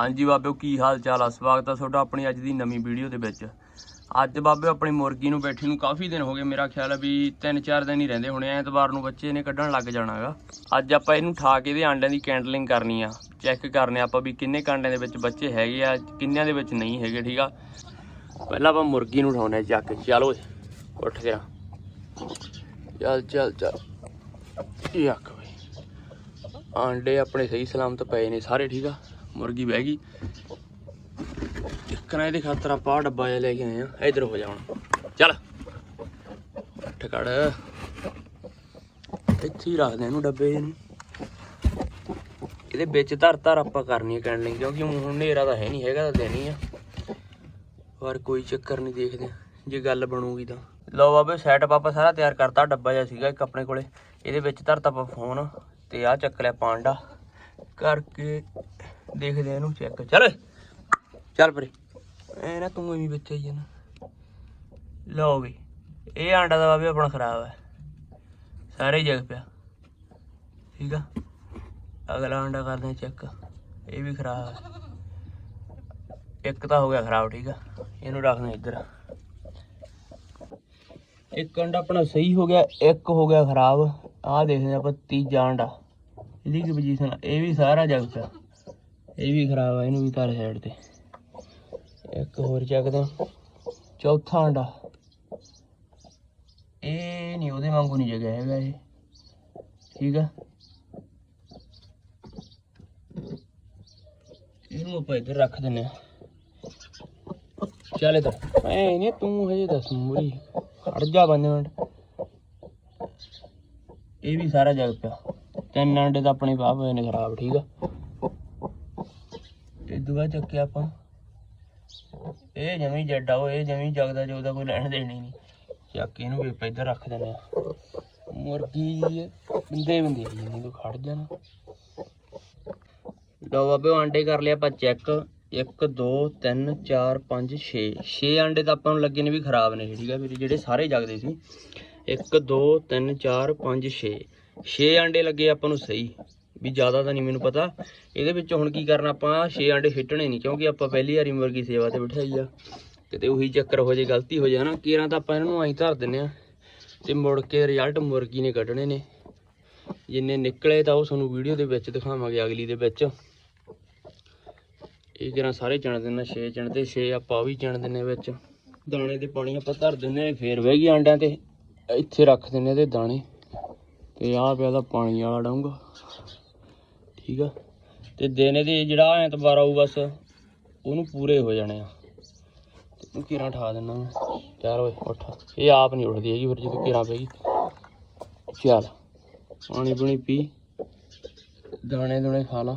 ਹਾਂਜੀ ਬਾਬਿਓ, ਕੀ ਹਾਲ ਚਾਲ ਆ? ਸਵਾਗਤ ਆ ਤੁਹਾਡਾ ਆਪਣੀ ਅੱਜ ਦੀ ਨਵੀਂ ਵੀਡੀਓ ਦੇ ਵਿੱਚ। ਅੱਜ ਬਾਬਿਓ, ਆਪਣੀ ਮੁਰਗੀ ਨੂੰ ਬੈਠੀ ਨੂੰ ਕਾਫੀ ਦਿਨ ਹੋ ਗਏ, ਮੇਰਾ ਖਿਆਲ ਹੈ ਵੀ 3-4 ਦਿਨ ਹੀ ਰਹਿੰਦੇ ਹੋਣੇ ਆ, ਐਤਵਾਰ ਨੂੰ ਬੱਚੇ ਨੇ ਕੱਢਣ ਲੱਗ ਜਾਣਾ ਹੈਗਾ ਅੱਜ ਆਪਾਂ ਇਹਨੂੰ ਠਾ ਕੇ ਇਹਦੇ ਆਂਡਿਆਂ ਦੀ ਕੈਂਡਲਿੰਗ ਕਰਨੀ ਆ, ਚੈੱਕ ਕਰਨੇ ਆਪਾਂ ਵੀ ਕਿੰਨੇ ਕਾਂਡਿਆਂ ਦੇ ਵਿੱਚ ਬੱਚੇ ਹੈਗੇ ਆ, ਕਿੰਨਿਆਂ ਦੇ ਵਿੱਚ ਨਹੀਂ ਹੈਗੇ, ਠੀਕ ਆ? ਪਹਿਲਾਂ ਆਪਾਂ ਮੁਰਗੀ ਨੂੰ ਉਠਾਉਣੇ ਚੱਕ ਕੇ ਚੱਲ ਉੱਠ ਗਿਆ ਚੱਲ ਚੱਲ ਚੱਲ। ਯਾਕ ਬਈ ਆਂਡੇ ਆਪਣੇ ਸਹੀ ਸਲਾਮਤ ਪਏ ਨੇ ਸਾਰੇ, ਠੀਕ ਆ? ਮੁਰਗੀ ਬਹਿ ਗਈ। ਇੱਕ ਇਹਦੇ ਖਾਤਰ ਆਪਾਂ ਡੱਬਾ ਜਿਹਾ ਲੈ ਕੇ ਆਏ ਆ ਇਧਰ ਹੋ ਜਾ ਹੁਣ। ਚੱਲ। ਉੱਠ ਇੱਥੇ ਹੀ ਰੱਖਦੇ ਇਹਨੂੰ ਡੱਬੇ ਨੂੰ। ਇਹਦੇ ਵਿੱਚ ਧਰ ਧਰ ਆਪਾਂ ਕਰਨੀ ਹੈ ਕੈਂਡਲਿੰਗ ਕਿਉਂਕਿ ਹੁਣ ਹਨੇਰਾ ਤਾਂ ਹੈ ਨਹੀਂ, ਹੈਗਾ ਤਾਂ ਦੇਣੀ ਆ। ਪਰ ਕੋਈ ਚੱਕਰ ਨਹੀਂ ਦੇਖਦੇ ਜੇ ਗੱਲ ਬਣੂਗੀ ਤਾਂ। ਲਓ ਬਾਬੇ ਸੈਟਅਪ ਆਪਾਂ ਸਾਰਾ ਤਿਆਰ ਕਰਤਾ, ਡੱਬਾ ਜਿਹਾ ਸੀਗਾ ਇੱਕ ਆਪਣੇ ਕੋਲੇ। ਇਹਦੇ ਵਿੱਚ ਧਰਤਾ ਆਪਾਂ ਫੋਨ ਤੇ ਆਹ ਚੱਕ ਲਿਆ ਪਾਂਡਾ। ਕਰਕੇ ਦੇਖਦੇ ਆ ਇਹਨੂੰ ਚੈੱਕ ਚੱਲ। ਚੱਲ ਪਰੇ ਐ ਨਾ ਤੂੰ ਐਵੇਂ ਵਿੱਚ ਆਈ ਜਾਣਾ। ਲਓ ਵੀ ਇਹ ਆਂਡਾ ਦਾ ਬਾਬੇ ਆਪਣਾ ਖਰਾਬ ਹੈ। ਸਾਰੇ ਜਗ ਪਿਆ। ਠੀਕ ਆ? ਅਗਲਾ ਆਂਡਾ ਕਰਦੇ ਆ ਚੈੱਕ ਇਹ ਵੀ ਖਰਾਬ ਹੈ। ਇੱਕ ਤਾਂ ਹੋ ਗਿਆ ਖਰਾਬ ਠੀਕ ਆ? ਇਹਨੂੰ ਰੱਖਦੇ ਇੱਧਰ। ਇੱਕ ਅੰਡਾ ਆਪਣਾ ਸਹੀ ਹੋ ਗਿਆ ਇੱਕ ਹੋ ਗਿਆ ਖਰਾਬ। ਆਹ ਦੇਖਦੇ ਆਪਾਂ ਤੀਜਾ ਅੰਡਾ ਇਹਦੀ ਕੀ ਪੋਜੀਸ਼ਨ ਇਹ ਵੀ ਸਾਰਾ ਜਗ ਪਿਆ। ਇਹ ਵੀ ਖਰਾਬ ਆ, ਇਹਨੂੰ ਵੀ ਧਰ ਸਾਈਡ ਤੇ। ਇੱਕ ਹੋਰ ਚੱਕਦੇ। ਚੌਥਾ ਅੰਡਾ ਇਹ ਨਹੀਂ, ਉਹਦੇ ਵਾਂਗੂ ਨਹੀਂ ਜਗਿਆ ਹੈਗਾ ਇਹ। ਠੀਕ ਆ? ਇਹਨੂੰ ਆਪਾਂ ਇੱਧਰ ਰੱਖ ਦਿੰਨੇ ਆ ਚੱਲ ਇੱਧਰ। ਐ ਨਹੀਂ ਤੂੰ ਹਜੇ ਦੱਸ ਮੂਰੀ ਖੜ ਜਾ ਬੰਦੇ ਮਿੰਟ। ਇਹ ਵੀ ਸਾਰਾ ਜਗ ਪਿਆ। ਤਿੰਨ ਅੰਡੇ ਤਾਂ ਆਪਣੇ ਬਾਪ ਹੋਏ ਨੇ ਖਰਾਬ, ਠੀਕ ਆ? ਦੁਆ ਚੱਕਿਆ ਆਪਾਂ। ਇਹ ਜਮੀ ਜੱਡਾ ਉਹ, ਇਹ ਜਮੀ ਜਗਦਾ ਜੋਦਾ ਕੋਈ ਲੈਣ ਦੇਣੀ ਨਹੀਂ। ਚੱਕ ਕੇ ਇਹਨੂੰ ਵੀ ਇੱਧਰ ਰੱਖ ਦਿੰਦੇ ਆ। ਮੁਰਗੀ ਬੰਦੇ ਬੰਦੇ ਨਹੀਂ ਤੂੰ ਖੜ ਜਾਣਾ। ਲਓ ਬਾਬੇ ਆਂਡੇ ਕਰ ਲਿਆ ਆਪਾਂ ਚੈੱਕ 1 2 3 4 5 6 6 ਆਂਡੇ ਤਾਂ ਆਪਾਂ ਨੂੰ ਲੱਗੇ ਨੇ ਵੀ ਖਰਾਬ ਨੇ, ਠੀਕ ਆ ਵੀਰੇ, ਜਿਹੜੇ ਸਾਰੇ ਜਗਦੇ ਸੀ। 1 2 3 4 5 6 6 ਆਂਡੇ ਲੱਗੇ ਆਪਾਂ ਨੂੰ ਸਹੀ। ਵੀ ਜ਼ਿਆਦਾ ਤਾਂ ਨਹੀਂ ਮੈਨੂੰ ਪਤਾ। ਇਹਦੇ ਵਿੱਚ ਹੁਣ ਕੀ ਕਰਨਾ ਆਪਾਂ 6 ਆਂਡੇ ਸਿੱਟਣੇ ਨਹੀਂ ਕਿਉਂਕਿ ਆਪਾਂ ਪਹਿਲੀ ਵਾਰੀ ਮੁਰਗੀ ਸੇਵਾ ਤੇ ਬਿਠਾਈ ਆ। ਕਿਤੇ ਉਹੀ ਚੱਕਰ ਹੋ ਜੇ ਗਲਤੀ ਹੋ ਜਾਏ ਨਾ ਕੀਰਾਂ ਤਾਂ ਆਪਾਂ ਇਹਨਾਂ ਨੂੰ ਐਂ ਧਰ ਦਿੰਨੇ ਆ। ਤੇ ਮੁੜ ਕੇ ਰਿਜ਼ਲਟ ਮੁਰਗੀ ਨੇ ਕੱਢਣੇ ਨੇ। ਜਿੰਨੇ ਨਿਕਲੇ ਤਾਂ ਉਹ ਤੁਹਾਨੂੰ ਵੀਡੀਓ ਦੇ ਵਿੱਚ ਦਿਖਾਵਾਂਗੇ ਅਗਲੀ ਦੇ ਵਿੱਚ। ਇਹ ਕਿਰਾਂ ਸਾਰੇ ਚਣ ਦਿੰਨਾ 6 ਚਣ ਤੇ 6 ਆਪਾਂ ਉਹ ਵੀ ਚਣ ਦਿੰਨੇ ਵਿੱਚ। ਦਾਣੇ ਦੇ ਪਾਣੀ ਆਪਾਂ ਧਰ ਦਿੰਨੇ ਆ, ਫੇਰ ਵਹਿ ਗਈ ਆਂਡਿਆਂ ਤੇ। ਇੱਥੇ ਰੱਖ ਦਿੰਨੇ ਤੇ ਦਾਣੇ। ਤੇ ਆਹ ਪਿਆ ਦਾ ਪਾਣੀ ਵਾਲਾ ਡਾਉਂਗਾ ਠੀਕ ਆ? ਤੇ ਦਿਨ ਦੇ ਜਿਹੜਾ ਐਤਵਾਰ ਆਊ ਬਸ, ਉਹਨੂੰ ਪੂਰੇ ਹੋ ਜਾਣੇ ਆ। ਤੂੰ ਕਿਰਾਂ ਠਾ ਦਿੰਨਾ ਮੈਂ। ਚੱਲ ਓਏ ਉੱਠ। ਇਹ ਆਪ ਨਹੀਂ ਉੱਠਦੀ ਹੈਗੀ, ਫਿਰ ਜਦੋਂ ਕਿਰਾਂ ਪੈਗੀ ਚੱਲ। ਪਾਣੀ ਪੂਣੀ ਪੀ, ਦਾਣੇ ਦੁਣੇ ਖਾ ਲਾ।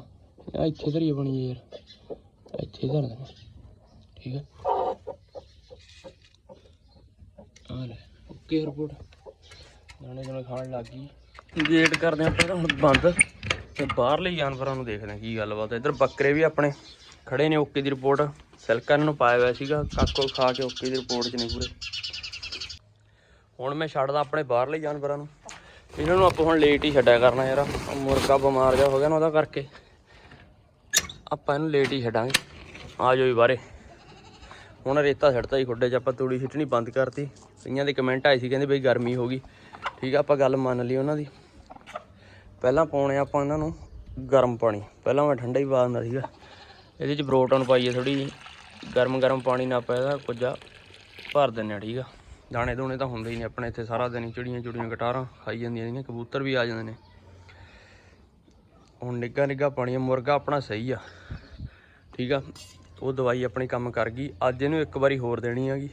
ਆ ਇੱਥੇ ਧਰੀ ਬਣੀ ਯਾਰ। ਇੱਥੇ ਧਰ ਦੇਣਾ। ਠੀਕ ਹੈ ਆ ਲੈ, ਓਕੇ ਰਿਪੋਰਟ। ਦਾਣੇ ਦੁਣੇ ਖਾਣ ਲੱਗ ਗਈ। ਗੇਟ ਕਰਦੇ ਆਪਾਂ ਇਹਦਾ ਹੁਣ ਬੰਦ। ਤੇ ਬਾਹਰਲੇ ਜਾਨਵਰਾਂ ਨੂੰ ਦੇਖਦੇ ਹਾਂ ਕੀ ਗੱਲਬਾਤ ਹੈ। ਇੱਧਰ ਬੱਕਰੇ ਵੀ ਆਪਣੇ ਖੜੇ ਨੇ, ਓਕੇ ਦੀ ਰਿਪੋਰਟ। ਸਿਲਕਾ ਇਹਨਾਂ ਨੂੰ ਪਾਇਆ ਹੋਇਆ ਸੀਗਾ ਕਾਕੋ ਖਾ ਕੇ ਓਕੇ ਦੀ ਰਿਪੋਰਟ 'ਚ ਨੇ ਪੂਰੇ। ਹੁਣ ਮੈਂ ਛੱਡਦਾ ਆਪਣੇ ਬਾਹਰਲੇ ਜਾਨਵਰਾਂ ਨੂੰ। ਇਹਨਾਂ ਨੂੰ ਆਪਾਂ ਹੁਣ ਲੇਟ ਹੀ ਛੱਡਿਆ ਕਰਨਾ ਯਾਰ ਮੁਰਗਾ ਬਿਮਾਰ ਜਾ ਹੋ ਗਿਆ ਨਾ ਉਹਦਾ ਕਰਕੇ। ਆਪਾਂ ਇਹਨੂੰ ਲੇਟ ਹੀ ਛੱਡਾਂਗੇ। ਆ ਜਾਓ ਜੀ ਬਾਹਰੇ। ਹੁਣ ਰੇਤਾ ਛੱਡਤਾ ਜੀ ਖੁੱਡੇ 'ਚ, ਆਪਾਂ ਤੂੜੀ ਛਿੱਟਣੀ ਬੰਦ ਕਰਤੀ। ਕਈਆਂ ਦੇ ਕਮੈਂਟ ਆਏ ਸੀ, ਕਹਿੰਦੇ ਬਈ ਗਰਮੀ ਹੋ ਗਈ। ਠੀਕ ਆ, ਆਪਾਂ ਗੱਲ ਮੰਨ ਲਈ ਉਹਨਾਂ ਦੀ। ਪਹਿਲਾਂ ਪਾਉਣੇ ਆਪਾਂ ਇਹਨਾਂ ਨੂੰ ਗਰਮ ਪਾਣੀ। ਪਹਿਲਾਂ ਮੈਂ ਠੰਡਾ ਹੀ ਪਾ ਦਿੰਦਾ ਸੀਗਾ। ਇਹਦੇ 'ਚ ਬਰੋਟਨ ਪਾਈਏ ਥੋੜੀ ਗਰਮ ਗਰਮ ਪਾਣੀ ਨਾ ਆਪਾਂ ਇਹਦਾ ਕੁਝਾ ਭਰ ਦਿੰਨੇ ਆ ਠੀਕ ਆ। ਦਾਣੇ ਦੂਣੇ ਤਾਂ ਹੁੰਦੇ ਹੀ ਨੇ ਆਪਣੇ ਇੱਥੇ ਸਾਰਾ ਦਿਨ ਚਿੜੀਆਂ ਚੁੜੀਆਂ ਗਟਾਰਾਂ ਖਾਈ ਜਾਂਦੀਆਂ ਨੇ ਕਬੂਤਰ ਵੀ ਆ ਜਾਂਦੇ ਨੇ। ਹੁਣ ਨਿੱਗਾ ਨਿੱਗਾ ਪਾਣੀ ਆ, ਮੁਰਗਾ ਆਪਣਾ ਸਹੀ ਆ। ਠੀਕ ਆ। ਉਹ ਦਵਾਈ ਆਪਣੀ ਕੰਮ ਕਰ ਗਈ। ਅੱਜ ਇਹਨੂੰ ਇੱਕ ਵਾਰੀ ਹੋਰ ਦੇਣੀ ਹੈਗੀ।